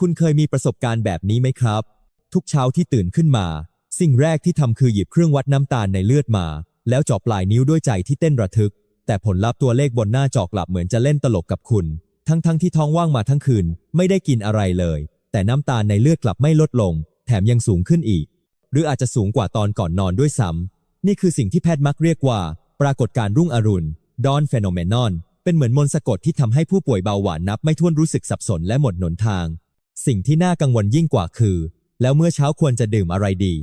คุณเคยมีประสบการณ์แบบนี้ไหมครับ ทุกเช้าที่ตื่นขึ้นมา สิ่งแรกที่ทำคือหยิบเครื่องวัดน้ำตาลในเลือดมา แล้วจาะปลายนิ้วด้วยใจที่เต้นระทึก แต่ผลลัพธ์ตัวเลขบนหน้าจอกลับเหมือนจะเล่นตลกกับคุณ ทั้งๆทที่ท้องว่างมาทั้งคืน ไม่ได้กินอะไรเลย แต่น้ำตาลในเลือดกลับไม่ลดลง แถมยังสูงขึ้นอีก หรืออาจจะสูงกว่าตอนก่อนนอนด้วยซ้ำนี่คือสิ่งที่แพทย์มักเรียกว่า ปรากฏการณ์รุ่งอรุณดอนเฟโนเมนอนเป็นเหมือนมนต์สะกดที่ทำให้ผู้ป่วยเบาหวานนับไม่ถ้วนรู้สึกสับสนและหมดหนทาง สิ่งที่น่ากังวลยิ่งกว่าคือ แล้วเมื่อเช้าควรจะดื่มอะไรดี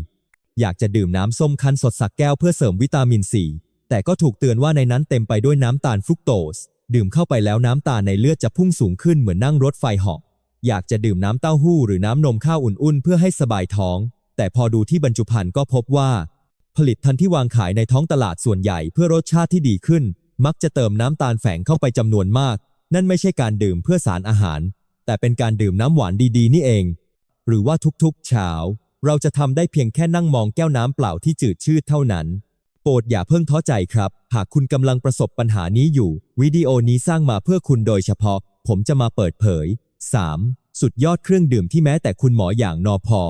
อยากจะดื่มน้ำส้มคั้นสดสักแก้วเพื่อเสริมวิตามินซีแต่ก็ถูกเตือนว่าในนั้นเต็มไปด้วยน้ำตาลฟรุกโตส ดื่มเข้าไปแล้วน้ำตาลในเลือดจะพุ่งสูงขึ้นเหมือนนั่งรถไฟหาะอยากจะดื่มน้ำเต้าหู้หรือน้ำนมข้าวอุ่นๆ เพื่อให้สบายท้อง แต่พอดูที่บรรจุภัณฑ์ก็พบว่า ผลิตภัณฑ์ที่วางขายในท้องตลาดส่วนใหญ่เพื่อรสชาติที่ดีขึ้น มักจะเติมน้ำตาลแฝงเข้าไปจำนวนมาก นั่นไม่ใช่การดื่มเพื่อสารอาหาร แต่เป็นการดื่มน้ำหวานดีๆ นี่เอง หรือว่าทุกๆ เช้า เราจะทำได้เพียงแค่นั่งมองแก้วน้ำเปล่าที่จืดชืดเท่านั้น โปรดอย่าเพิ่งท้อใจครับ หากคุณกำลังประสบปัญหานี้อยู่ วิดีโอนี้สร้างมาเพื่อคุณโดยเฉพาะ ผมจะมาเปิดเผย 3. สุดยอดเครื่องดื่มที่แม้แต่คุณหมออย่างนอพอ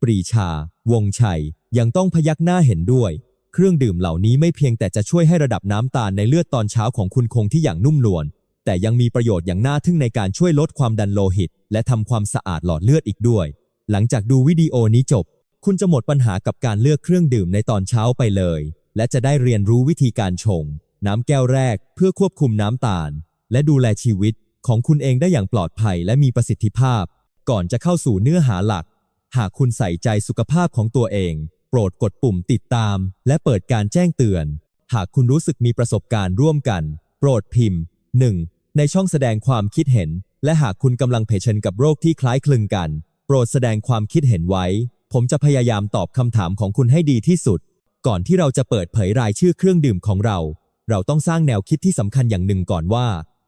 ปรีชา วงชัย ยังต้องพยักหน้าเห็นด้วย เครื่องดื่มเหล่านี้ไม่เพียงแต่จะช่วยให้ระดับน้ำตาลในเลือดตอนเช้าของคุณคงที่อย่างนุ่มนวล แต่ยังมีประโยชน์อย่างน่าทึ่งในการช่วยลดความดันโลหิต และทำความสะอาดหลอดเลือดอีกด้วย หลังจากดูวิดีโอนี้จบ คุณจะหมดปัญหากับการเลือกเครื่องดื่มในตอนเช้าไปเลย และจะได้เรียนรู้วิธีการชง น้ำแก้วแรกเพื่อควบคุมน้ำตาล และดูแลชีวิตของคุณเองได้อย่างปลอดภัยและมีประสิทธิภาพ ก่อนจะเข้าสู่เนื้อหาหลัก หากคุณใส่ใจสุขภาพของตัวเอง โปรดกดปุ่มติดตาม และเปิดการแจ้งเตือน หากคุณรู้สึกมีประสบการณ์ร่วมกัน โปรดพิมพ์ 1. ในช่องแสดงความคิดเห็น และหากคุณกำลังเผชิญกับโรคที่คล้ายคลึงกัน โปรดแสดงความคิดเห็นไว้ ผมจะพยายามตอบคำถามของคุณให้ดีที่สุด ก่อนที่เราจะเปิดเผยรายชื่อเครื่องดื่มของเรา เราต้องสร้างแนวคิดที่สำคัญอย่างหนึ่งก่อนว่า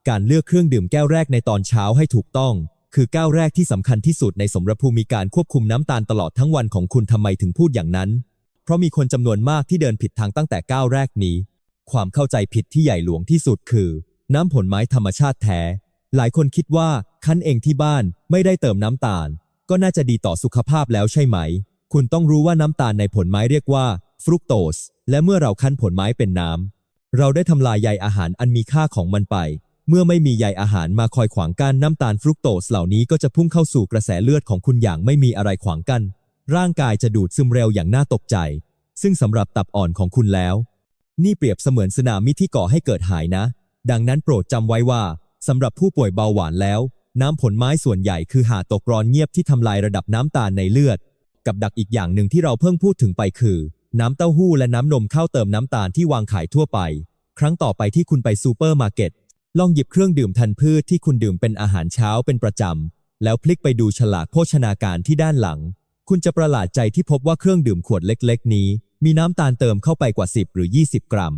การเลือกเครื่องดื่มแก้วแรกในตอนเช้าให้ถูกต้อง คือก้าวแรกที่สำคัญที่สุดในสมรภูมิการควบคุมน้ำตาลตลอดทั้งวันของคุณทำไมถึงพูดอย่างนั้น เพราะมีคนจำนวนมากที่เดินผิดทางตั้งแต่ก้าวแรกนี้ ความเข้าใจผิดที่ใหญ่หลวงที่สุดคือ น้ำผลไม้ธรรมชาติแท้ หลายคนคิดว่าคั้นเองที่บ้านไม่ได้เติมน้ำตาล ก็น่าจะดีต่อสุขภาพแล้วใช่ไหม คุณต้องรู้ว่าน้ำตาลในผลไม้เรียกว่าฟรุกโตส และเมื่อเราคั้นผลไม้เป็นน้ำ เราได้ทำลายใยอาหารอันมีค่าของมันไป เมื่อไม่มีใยอาหารมาคอยขวางกั้นน้ำตาลฟรุกโตสเหล่านี้ก็จะพุ่งเข้าสู่กระแสเลือดของคุณอย่างไม่มีอะไรขวางกัน้น ร่างกายจะดูดซึมเร็วอย่างน่าตกใจ ซึ่งสำหรับตับอ่อนของคุณแล้ว นี่เปรียบเสมือนสึนามิที่ก่อให้เกิดหายนะ ดังนั้นโปรดจำไว้ว่าสำหรับผู้ป่วยเบาหวานแล้ว น้ำผลไม้ส่วนใหญ่คือหาตกร้อนเงียบที่ทำลายระดับน้ำตาลในเลือด กับดักอีกอย่างหนึ่งที่เราเพิ่งพูดถึงไปคือ น้ำเต้าหู้และน้ำนมข้าวเติมน้ำตาลที่วางขายทั่วไป ครั้งต่อไปที่คุณไปซูเปอร์มาร์เก็ตลองหยิบเครื่องดื่มทันพืชที่คุณดื่มเป็นอาหารเช้าเป็นประจำแล้วพลิกไปดูฉลากโภชนาการที่ด้านหลัง คุณจะประหลาดใจที่พบว่าเครื่องดื่มขวดเล็ก ๆ นี้ มีน้ำตาลเติมเข้าไปกว่า 10 หรือ 20 กรัม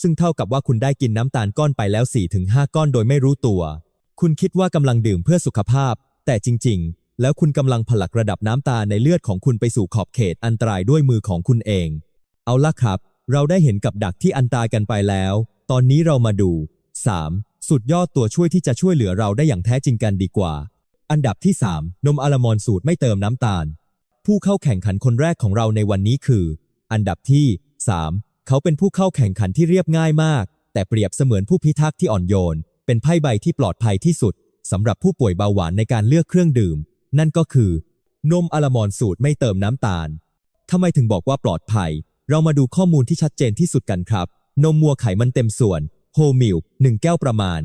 ซึ่งเท่ากับว่าคุณได้กินน้ำตาลก้อนไปแล้ว 4-5 ก้อนโดยไม่รู้ตัว คุณคิดว่ากำลังดื่มเพื่อสุขภาพ แต่จริง ๆ แล้วคุณกำลังผลักระดับน้ำตาลในเลือดของคุณไปสู่ขอบเขตอันตรายด้วยมือของคุณเอง เอาละครับ เราได้เห็นกับดักที่อันตรายกันไปแล้ว ตอนนี้เรามาดู 3. สุดยอดตัวช่วยที่จะช่วยเหลือเราได้อย่างแท้จริงกันดีกว่า อันดับที่ 3 นมอัลมอนสูตรไม่เติมน้ำตาล ผู้เข้าแข่งขันคนแรกของเราในวันนี้คือ อันดับที่ 3 เขาเป็นผู้เข้าแข่งขันที่เรียบง่ายมาก แต่เปรียบเสมือนผู้พิทักษ์ที่อ่อนโยน เป็นไพ่ใบที่ปลอดภัยที่สุดสำหรับผู้ป่วยเบาหวานในการเลือกเครื่องดื่ม นั่นก็คือ นมอัลมอนสูตรไม่เติมน้ำตาลทำไมถึงบอกว่าปลอดภัย เรามาดูข้อมูลที่ชัดเจนที่สุดกันครับ นมมัวไขมันเต็มส่วนโฮมิล1แก้วประมาณ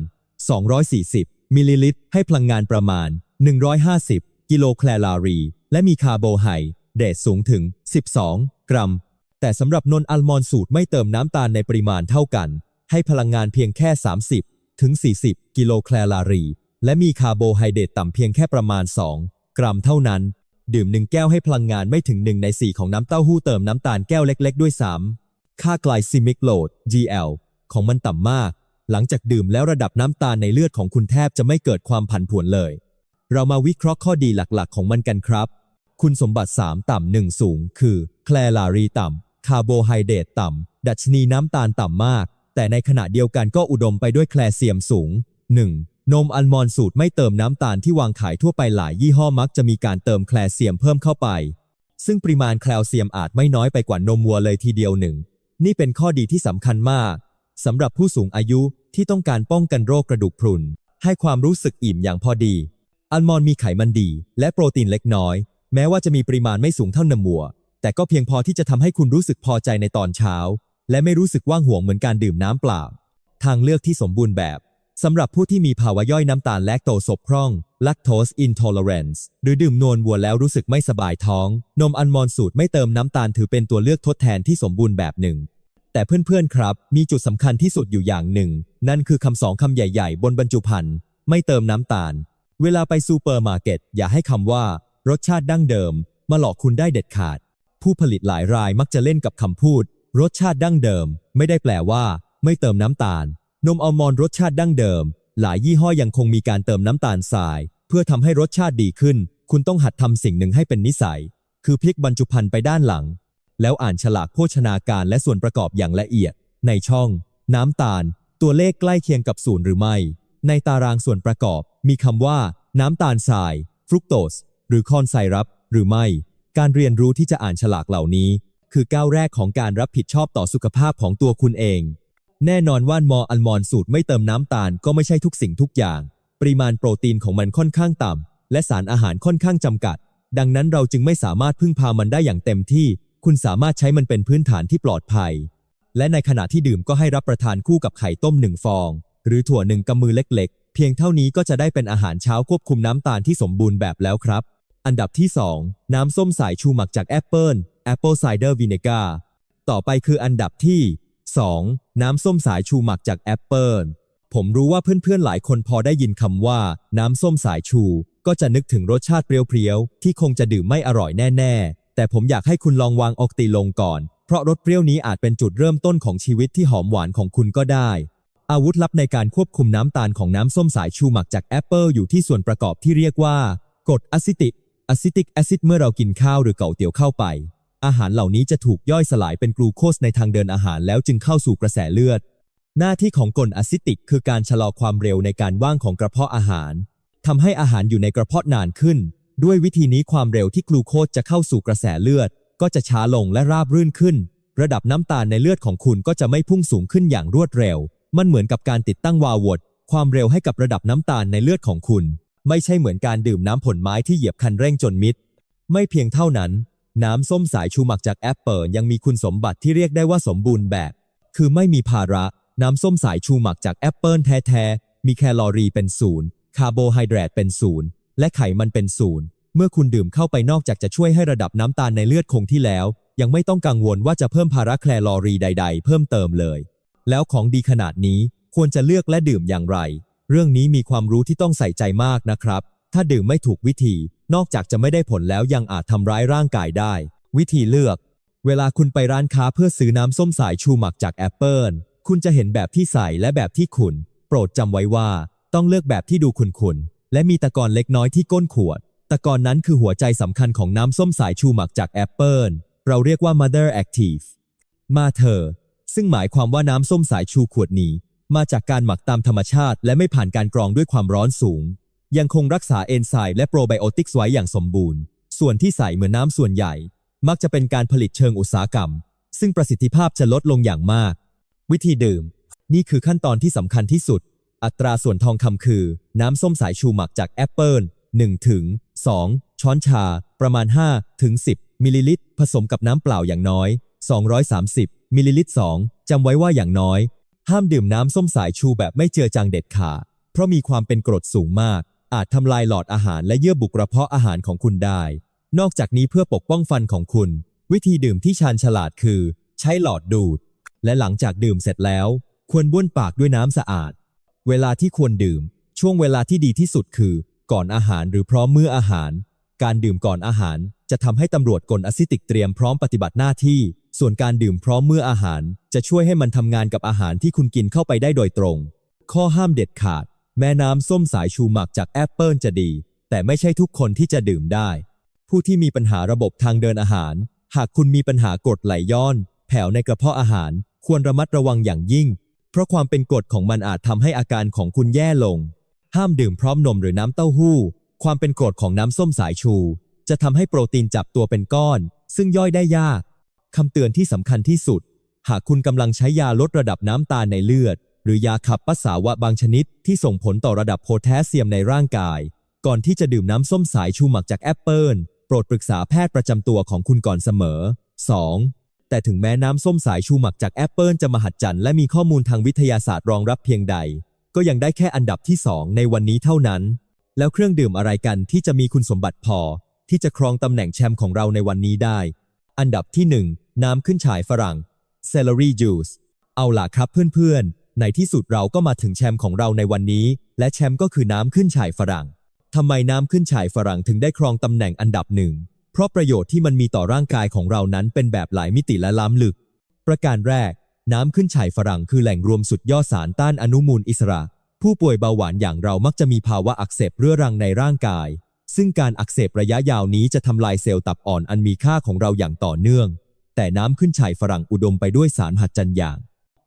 240 มิลลิลิตร ให้พลังงานประมาณ 150 กิโลแคลอรี และมีคาร์โบไฮเดรตสูงถึง 12 กรัม แต่สำหรับนนอัลมอนสูตรไม่เติมน้ำตาลในปริมาณเท่ากัน ให้พลังงานเพียงแค่ 30 ถึง 40 กิโลแคลอรี และมีคาร์โบไฮเดรตต่ำเพียงแค่ประมาณ 2 กรัมเท่านั้น ดื่มหนึ่งแก้วให้พลังงานไม่ถึง1ใน4ของน้ำเต้าหู้เติมน้ำตาลแก้วเล็ก ๆ ด้วยซ้ำค่าไกลซิมิกโหลด GL ของมันต่ำมาก หลังจากดื่มแล้วระดับน้ำตาลในเลือดของคุณแทบจะไม่เกิดความผันผวนเลย เรามาวิเคราะห์ข้อดีหลักๆ ของมันกันครับ คุณสมบัติ 3 ต่ำ1สูง คือแคลอรีต่ำ คาร์โบไฮเดรตต่ำ ดัชนีน้ำตาลต่ำมาก แต่ในขณะเดียวกันก็อุดมไปด้วยแคลเซียมสูง 1. นมอัลมอนด์สูตรไม่เติมน้ำตาลที่วางขายทั่วไปหลายยี่ห้อมักจะมีการเติมแคลเซียมเพิ่มเข้าไป ซึ่งปริมาณแคลเซียมอาจไม่น้อยไปกว่านมวัวเลยทีเดียวหนึ่งนี่เป็นข้อดีที่สำคัญมากสำหรับผู้สูงอายุที่ต้องการป้องกันโรคกระดูกพรุน ให้ความรู้สึกอิ่มอย่างพอดี อัลมอนด์มีไขมันดี และโปรตีนเล็กน้อย แม้ว่าจะมีปริมาณไม่สูงเท่านมวัว แต่ก็เพียงพอที่จะทำให้คุณรู้สึกพอใจในตอนเช้า และไม่รู้สึกว่างห่วงเหมือนการดื่มน้ำเปล่า ทางเลือกที่สมบูรณ์แบบสำหรับผู้ที่มีภาวะย่อยน้ำตาลแลคโตสบพร่อง lactose intolerance หรือดื่มนวลวัวแล้วรู้สึกไม่สบายท้อง นมอัลมอนด์สูตรไม่เติมน้ำตาลถือเป็นตัวเลือกทดแทนที่สมบูรณ์แบบหนึ่ง แต่เพื่อนๆครับ มีจุดสำคัญที่สุดอยู่อย่างหนึ่ง นั่นคือคำสองคำใหญ่ๆ บนบรรจุภัณฑ์ไม่เติมน้ำตาล เวลาไปซูเปอร์มาร์เก็ตอย่าให้คำว่า รสชาติดั้งเดิม มาหลอกคุณได้เด็ดขาด ผู้ผลิตหลายรายมักจะเล่นกับคำพูด รสชาติดั้งเดิม ไม่ได้แปลว่า ไม่เติมน้ำตาล นมอัลมอนด์รสชาติดั้งเดิม หลายยี่ห้อยังคงมีการเติมน้ำตาลทราย เพื่อทำให้รสชาติดีขึ้น คุณต้องหัดทำสิ่งหนึ่งให้เป็นนิสัย คือพลิกบรรจุภัณฑ์ไปด้านหลัง แล้วอ่านฉลากโภชนาการและส่วนประกอบอย่างละเอียด ในช่อง น้ำตาล ตัวเลขใกล้เคียงกับศูนย์หรือไม่ ในตารางส่วนประกอบ มีคำว่า น้ำตาลทรายฟรุกโตสหรือคอนไซรัปหรือไม่ การเรียนรู้ที่จะอ่านฉลากเหล่านี้ คือก้าวแรกของการรับผิดชอบต่อสุขภาพของตัวคุณเอง แน่นอนว่านมออัลมอนสูตรไม่เติมน้ำตาลก็ไม่ใช่ทุกสิ่งทุกอย่าง ปริมาณโปรตีนของมันค่อนข้างต่ำและสารอาหารค่อนข้างจำกัด ดังนั้นเราจึงไม่สามารถพึ่งพามันได้อย่างเต็มที่ คุณสามารถใช้มันเป็นพื้นฐานที่ปลอดภัย และในขณะที่ดื่มก็ให้รับประทานคู่กับไข่ต้มหนึ่งฟอง หรือถั่วหนึ่งกำมือเล็ก ๆ เพียงเท่านี้ก็จะได้เป็นอาหารเช้าควบคุมน้ำตาลที่สมบูรณ์แบบแล้วครับ อันดับที่ 2 น้ำส้มสายชูหมักจากแอปเปิล Apple Cider Vinegar ต่อไปคืออันดับที่ 2. น้ำส้มสายชูหมักจากแอปเปิลผมรู้ว่าเพื่อนๆหลายคนพอได้ยินคำว่า น้ำส้มสายชู ก็จะนึกถึงรสชาติเปรี้ยวๆที่คงจะดื่มไม่อร่อยแน่ๆ แต่ผมอยากให้คุณลองวางออกติลงก่อน เพราะรสเปรี้ยวนี้อาจเป็นจุดเริ่มต้นของชีวิตที่หอมหวานของคุณก็ได้ อาวุธลับในการควบคุมน้ำตาลของน้ำส้มสายชูหมักจากแอปเปิลอยู่ที่ส่วนประกอบที่เรียกว่ากรดอะซิติก อะซิติกแอซิดเมื่อเรากินข้าวหรือเก๋าเตี๋ยวเข้าไป อาหารเหล่านี้จะถูกย่อยสลายเป็นกลูโคสในทางเดินอาหารแล้วจึงเข้าสู่กระแสเลือด หน้าที่ของกรดอะซิติกคือการชะลอความเร็วในการว่างของกระเพาะอาหารทำให้อาหารอยู่ในกระเพาะนานขึ้น ด้วยวิธีนี้ความเร็วที่กลูโคสจะเข้าสู่กระแสเลือด ก็จะช้าลงและราบรื่นขึ้น ระดับน้ำตาลในเลือดของคุณก็จะไม่พุ่งสูงขึ้นอย่างรวดเร็ว มันเหมือนกับการติดตั้งวาล์ววดความเร็วให้กับระดับน้ำตาลในเลือดของคุณ ไม่ใช่เหมือนการดื่มน้ำผลไม้ที่เหยียบคันเร่งจนมิด ไม่เพียงเท่านั้น น้ำส้มสายชูหมักจากแอปเปิลยังมีคุณสมบัติที่เรียกได้ว่าสมบูรณ์แบบ คือไม่มีภาระน้ำส้มสายชูหมักจากแอปเปิลแท้ๆ มีแคลอรี่เป็นศูนย์คาร์โบไฮเดรตเป็นศูนย์และไขมันเป็นศูนย์เมื่อคุณดื่มเข้าไปนอกจากจะช่วยให้ระดับน้ำตาลในเลือดคงที่แล้ว ยังไม่ต้องกังวลว่าจะเพิ่มภาระแคลอรี่ใด ๆ เพิ่มเติมเลย แล้วของดีขนาดนี้ควรจะเลือกและดื่มอย่างไร เรื่องนี้มีความรู้ที่ต้องใส่ใจมากนะครับ ถ้าดื่มไม่ถูกวิธี นอกจากจะไม่ได้ผลแล้วยังอาจทำร้ายร่างกายได้ วิธีเลือก เวลาคุณไปร้านค้าเพื่อซื้อน้ำส้มสายชูหมักจากแอปเปิลคุณจะเห็นแบบที่ใส่และแบบที่ขุนโปรดจำไว้ว่า ต้องเลือกแบบที่ดูขุนๆและมีตะกอนเล็กน้อยที่ก้นขวด ตะกอนนั้นคือหัวใจสำคัญของน้ำส้มสายชูหมักจากแอปเปิลเราเรียกว่า mother active มาเธอ ซึ่งหมายความว่าน้ำส้มสายชูขวดนี้ มาจากการหมักตามธรรมชาติ และไม่ผ่านการกรองด้วยความร้อนสูง ยังคงรักษาเอนไซม์และโปรไบโอติกส์ไว้อย่างสมบูรณ์ ส่วนที่ใส่เหมือนน้ำส่วนใหญ่ มักจะเป็นการผลิตเชิงอุตสาหกรรม ซึ่งประสิทธิภาพจะลดลงอย่างมาก วิธีดื่ม นี่คือขั้นตอนที่สำคัญที่สุด อัตราส่วนทองคำคือ น้ำส้มสายชูหมักจากแอปเปิล1ถึง2ช้อนชา ประมาณ5ถึง10มิลลิลิตร ผสมกับน้ำเปล่าอย่างน้อย 230มิลลิลิตร2จำไว้ว่าอย่างน้อย ห้ามดื่มน้ำส้มสายชูแบบไม่เจือจางเด็ดขาด เพราะมีความเป็นกรดสูงมาก อาจทำลายหลอดอาหารและเยื่อบุกระเพาะอาหารของคุณได้ นอกจากนี้เพื่อปกป้องฟันของคุณ วิธีดื่มที่ชาญฉลาดคือ ใช้หลอดดูด และหลังจากดื่มเสร็จแล้ว ควรบ้วนปากด้วยน้ำสะอาด เวลาที่ควรดื่ม ช่วงเวลาที่ดีที่สุดคือ ก่อนอาหารหรือพร้อมมื้ออาหาร การดื่มก่อนอาหาร จะทำให้ตำรวจกลอซิติกเตรียมพร้อมปฏิบัติหน้าที่ ส่วนการดื่มพร้อมเมื้ออาหารจะช่วยให้มันทำงานกับอาหารที่คุณกินเข้าไปได้โดยตรง ข้อห้ามเด็ดขาด แม่น้ำส้มสายชูหมักจากแอปเปิลจะดี แต่ไม่ใช่ทุกคนที่จะดื่มได้ ผู้ที่มีปัญหาระบบทางเดินอาหาร หากคุณมีปัญหากรดไหลย้อน แผ่วในกระเพาะอาหาร ควรระมัดระวังอย่างยิ่ง เพราะความเป็นกรดของมันอาจทำให้อาการของคุณแย่ลง ห้ามดื่มพร้อมนมหรือน้ำเต้าหู้ ความเป็นกรดของน้ำส้มสายชู จะทำให้โปรตีนจับตัวเป็นก้อน ซึ่งย่อยได้ยาก คำเตือนที่สำคัญที่สุด หากคุณกำลังใช้ยาลดระดับน้ำตาลในเลือด หรือยาขับปัสสาวะบางชนิดที่ส่งผลต่อระดับโพแทสเซียมในร่างกาย ก่อนที่จะดื่มน้ำส้มสายชูหมักจากแอปเปิลโปรดปรึกษาแพทย์ประจำตัวของคุณก่อนเสมอ 2. แต่ถึงแม้น้ำส้มสายชูหมักจากแอปเปิลจะมหัศจรรย์และมีข้อมูลทางวิทยาศาสตร์รองรับเพียงใด ก็ยังได้แค่อันดับที่ 2 ในวันนี้เท่านั้น แล้วเครื่องดื่มอะไรกันที่จะมีคุณสมบัติพอ ที่จะครองตำแหน่งแชมป์ของเราในวันนี้ได้ อันดับที่ 1 น้ำขึ้นฉายฝรั่ง celery juice เอาล่ะครับเพื่อนๆ ในที่สุดเราก็มาถึงแชมป์ของเราในวันนี้ และแชมป์ก็คือน้ำขึ้นฉายฝรั่งทำไมน้ำขึ้นฉายฝรั่งถึงได้ครองตำแหน่งอันดับหนึ่ง เพราะประโยชน์ที่มันมีต่อร่างกายของเรานั้นเป็นแบบหลายมิติและล้ำลึก ประการแรก น้ำขึ้นฉายฝรั่งคือแหล่งรวมสุดยอดสารต้านอนุมูลอิสระ ผู้ป่วยเบาหวานอย่างเรามักจะมีภาวะอักเสบเรื้อรังในร่างกาย ซึ่งการอักเสบระยะยาวนี้จะทำลายเซลล์ตับอ่อนอันมีค่าของเราอย่างต่อเนื่อง แต่น้ำขึ้นฉายฝรั่งอุดมไปด้วยสารหัดจันอย่าง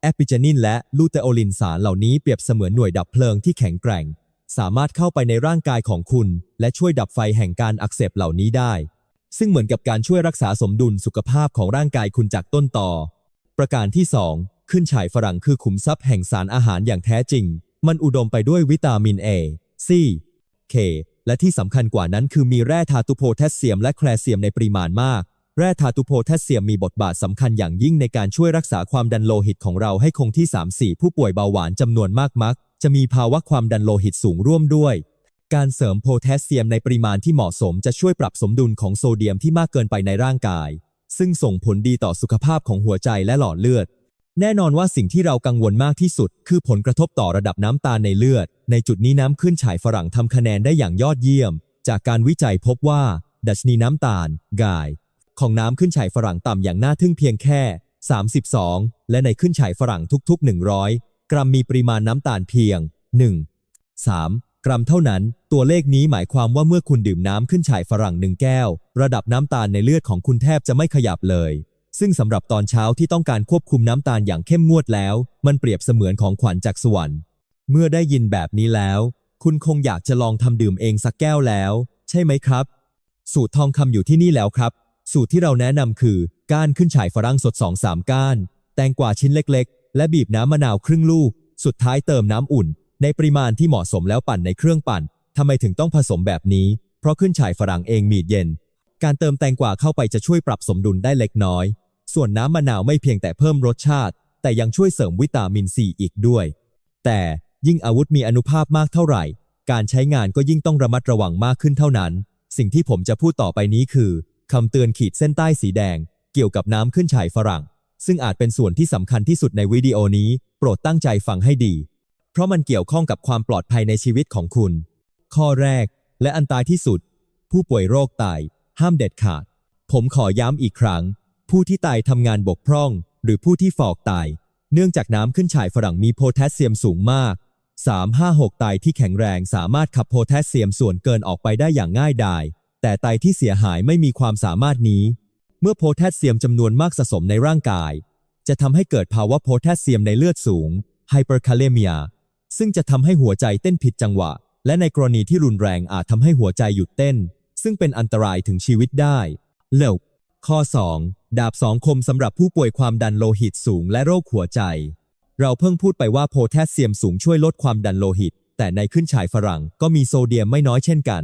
แอปิเจนินและลูเตโอลินสารเหล่านี้เปรียบเสมือนหน่วยดับเพลิงที่แข็งแกร่ง สามารถเข้าไปในร่างกายของคุณ และช่วยดับไฟแห่งการอักเสบเหล่านี้ได้ ซึ่งเหมือนกับการช่วยรักษาสมดุลสุขภาพของร่างกายคุณจากต้นต่อ ประการที่ 2 ขึ้นฉายฝรั่งคือขุมทรัพย์แห่งสารอาหารอย่างแท้จริง มันอุดมไปด้วยวิตามิน A C K และที่สำคัญกว่านั้นคือมีแร่ธาตุโพแทสเซียมและแคลเซียมในปริมาณมาก แร่ธาตุโพแทสเซียมมีบทบาทสำคัญอย่างยิ่งในการช่วยรักษาความดันโลหิตของเราให้คงที่ 3-4 ผู้ป่วยเบาหวานจำนวนมากมัก จะมีภาวะความดันโลหิตสูงร่วมด้วย การเสริมโพแทสเซียมในปริมาณที่เหมาะสมจะช่วยปรับสมดุลของโซเดียมที่มากเกินไปในร่างกาย ซึ่งส่งผลดีต่อสุขภาพของหัวใจและหลอดเลือด แน่นอนว่าสิ่งที่เรากังวลมากที่สุด คือผลกระทบต่อระดับน้ำตาลในเลือด ในจุดนี้น้ำขึ้นฉายฝรั่งทำคะแนนได้อย่างยอดเยี่ยม จากการวิจัยพบว่า ดัชนีน้ำตาลกาย ของน้ำขึ้นฉายฝรั่งต่ำอย่างน่าทึ่งเพียงแค่ 32 และในขึ้นฉายฝรั่งทุก ๆ 100 กรัมมีปริมาณน้ำตาลเพียง 1 3 กรัมเท่านั้น ตัวเลขนี้หมายความว่าเมื่อคุณดื่มน้ำขึ้นฉายฝรั่งหนึ่งแก้ว ระดับน้ำตาลในเลือดของคุณแทบจะไม่ขยับเลย ซึ่งสำหรับตอนเช้าที่ต้องการควบคุมน้ำตาลอย่างเข้มงวดแล้ว มันเปรียบเสมือนของขวัญจากสวรรค์ เมื่อได้ยินแบบนี้แล้ว คุณคงอยากจะลองทำดื่มเองสักแก้วแล้ว ใช่ไหมครับ สูตรทองคำอยู่ที่นี่แล้วครับ สูตรที่เราแนะนำคือ ก้านขึ้นฉายฝรั่งสด2-3ก้าน แตงกวาชิ้นเล็กๆ และบีบน้ำมะนาวครึ่งลูก สุดท้ายเติมน้ำอุ่น ในปริมาณที่เหมาะสมแล้วปั่นในเครื่องปั่นทำไมถึงต้องผสมแบบนี้ เพราะขึ้นฉายฝรั่งเองมีดเย็น การเติมแตงกวาเข้าไปจะช่วยปรับสมดุลได้เล็กน้อย ส่วนน้ำมะนาวไม่เพียงแต่เพิ่มรสชาติ แต่ยังช่วยเสริมวิตามินซีอีกด้วย แต่ยิ่งอาวุธมีอนุภาพมากเท่าไหร่ การใช้งานก็ยิ่งต้องระมัดระวังมากขึ้นเท่านั้น สิ่งที่ผมจะพูดต่อไปนี้คือคำเตือนขีดเส้นใต้สีแดง เกี่ยวกับน้ำขึ้นฉายฝรั่ง ซึ่งอาจเป็นส่วนที่สำคัญที่สุดในวิดีโอนี้ โปรดตั้งใจฟังให้ดี เพราะมันเกี่ยวข้องกับความปลอดภัยในชีวิตของคุณ ข้อแรก และอันตรายที่สุด ผู้ป่วยโรคไตห้ามเด็ดขาด ผมขอย้ำอีกครั้ง ผู้ที่ไตทำงานบกพร่อง หรือผู้ที่ฟอกไตเนื่องจากน้ำขึ้นฉายฝรั่งมีโพแทสเซียมสูงมาก 3-5-6 ไตที่แข็งแรงสามารถขับโพแทสเซียมส่วนเกินออกไปได้อย่างง่ายดาย แต่ไตที่เสียหายไม่มีความสามารถนี้ เมื่อโพแทสเซียมจำนวนมากสะสมในร่างกาย จะทำให้เกิดภาวะโพแทสเซียมในเลือดสูงไฮเปอร์คาเลเมียซึ่งจะทำให้หัวใจเต้นผิดจังหวะ และในกรณีที่รุนแรงอาจทำให้หัวใจหยุดเต้น ซึ่งเป็นอันตรายถึงชีวิตได้เลิกข้อ 2 ดาบสองคมสำหรับผู้ป่วยความดันโลหิตสูงและโรคหัวใจ เราเพิ่งพูดไปว่าโพแทสเซียมสูงช่วยลดความดันโลหิต แต่ในขึ้นฉายฝรั่งก็มีโซเดียมไม่น้อยเช่นกัน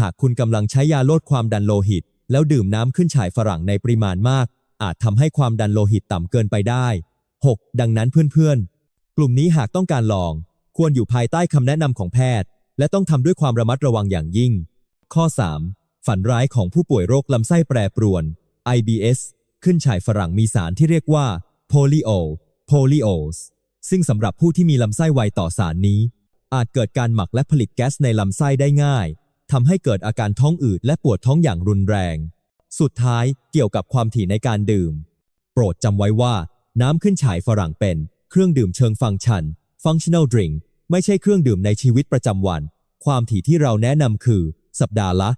หากคุณกำลังใช้ยาลดความดันโลหิต แล้วดื่มน้ำขึ้นฉายฝรั่งในปริมาณมาก อาจทำให้ความดันโลหิตต่ำเกินไปได้ 6. ดังนั้นเพื่อนๆ กลุ่มนี้หากต้องการลอง ควรอยู่ภายใต้คำแนะนำของแพทย์ และต้องทำด้วยความระมัดระวังอย่างยิ่ง ข้อ 3. ฝันร้ายของผู้ป่วยโรคลำไส้แปรปรวน IBS ขึ้นฉายฝรั่งมีสารที่เรียกว่า polio poliols ซึ่งสำหรับผู้ที่มีลำไส้ไวต่อสารนี้ อาจเกิดการหมักและผลิตแก๊สในลำไส้ได้ง่ายทำให้เกิดอาการท้องอืดและปวดท้องอย่างรุนแรง สุดท้ายเกี่ยวกับความถี่ในการดื่ม โปรดจำไว้ว่า น้ำขึ้นฉายฝรั่งเป็น เครื่องดื่มเชิงฟังก์ชัน functional drink ไม่ใช่เครื่องดื่มในชีวิตประจำวัน ความถี่ที่เราแนะนำคือ สัปดาห์ละ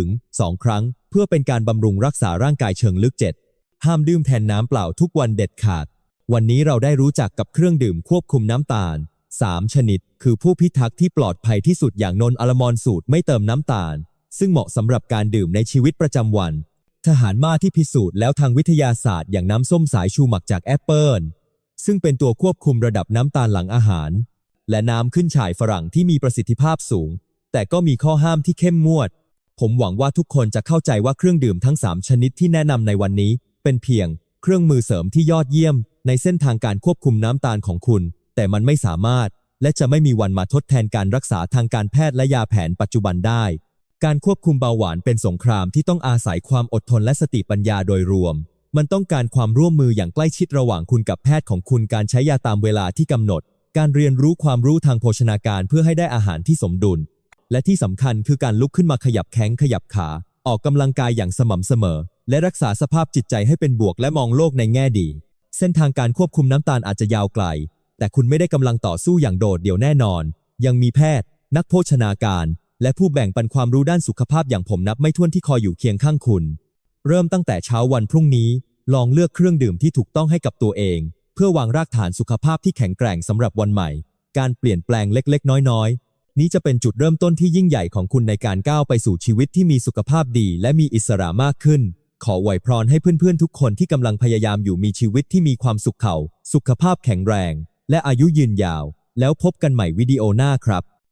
1-2 ครั้ง เพื่อเป็นการบำรุงรักษาร่างกายเชิงลึก 7 ห้ามดื่มแทนน้ำเปล่าทุกวันเด็ดขาด วันนี้เราได้รู้จักกับเครื่องดื่มควบคุมน้ำตาล 3 ชนิด คือผู้พิทักษ์ที่ปลอดภัยที่สุดอย่างนนอลมอนสูตรไม่เติมน้ำตาล ซึ่งเหมาะสำหรับการดื่มในชีวิตประจำวัน ทหารม้าที่พิสูจน์แล้วทางวิทยาศาสตร์อย่างน้ำส้มสายชูหมักจากแอปเปิลซึ่งเป็นตัวควบคุมระดับน้ำตาลหลังอาหาร และน้ำขึ้นฉ่ายฝรั่งที่มีประสิทธิภาพสูง แต่ก็มีข้อห้ามที่เข้มงวด ผมหวังว่าทุกคนจะเข้าใจว่าเครื่องดื่มทั้ง 3 ชนิดที่แนะนำในวันนี้ เป็นเพียง เครื่องมือเสริมที่ยอดเยี่ยม ในเส้นทางการควบคุมน้ำตาลของคุณ แต่มันไม่สามารถ และจะไม่มีวันมาทดแทนการรักษาทางการแพทย์และยาแผนปัจจุบันได้ การควบคุมเบาหวานเป็นสงครามที่ต้องอาศัยความอดทนและสติปัญญาโดยรวม มันต้องการความร่วมมืออย่างใกล้ชิดระหว่างคุณกับแพทย์ของคุณการใช้ยาตามเวลาที่กำหนด การเรียนรู้ความรู้ทางโภชนาการเพื่อให้ได้อาหารที่สมดุล และที่สำคัญคือการลุกขึ้นมาขยับแข้งขยับขา ออกกำลังกายอย่างสม่ำเสมอ และรักษาสภาพจิตใจให้เป็นบวกและมองโลกในแง่ดี เส้นทางการควบคุมน้ำตาลอาจจะยาวไกล แต่คุณไม่ได้กำลังต่อสู้อย่างโดดเดี่ยวแน่นอน ยังมีแพทย์ นักโภชนาการ และผู้แบ่งปันความรู้ด้านสุขภาพอย่างผมนับไม่ถ้วนที่คอยอยู่เคียงข้างคุณ เริ่มตั้งแต่เช้าวันพรุ่งนี้ ลองเลือกเครื่องดื่มที่ถูกต้องให้กับตัวเอง เพื่อวางรากฐานสุขภาพที่แข็งแกร่งสำหรับวันใหม่ การเปลี่ยนแปลงเล็กๆ น้อยๆนี้จะเป็นจุดเริ่มต้นที่ยิ่งใหญ่ของคุณในการก้าวไปสู่ชีวิตที่มีสุขภาพดีและมีอิสระมากขึ้น ขอไหวพรให้เพื่อนๆทุกคนที่กำลังพยายามอยู่มีชีวิตที่มีความสุขเขา สุขภาพแข็งแรง และอายุยืนยาว แล้วพบกันใหม่วิดีโอหน้าครับ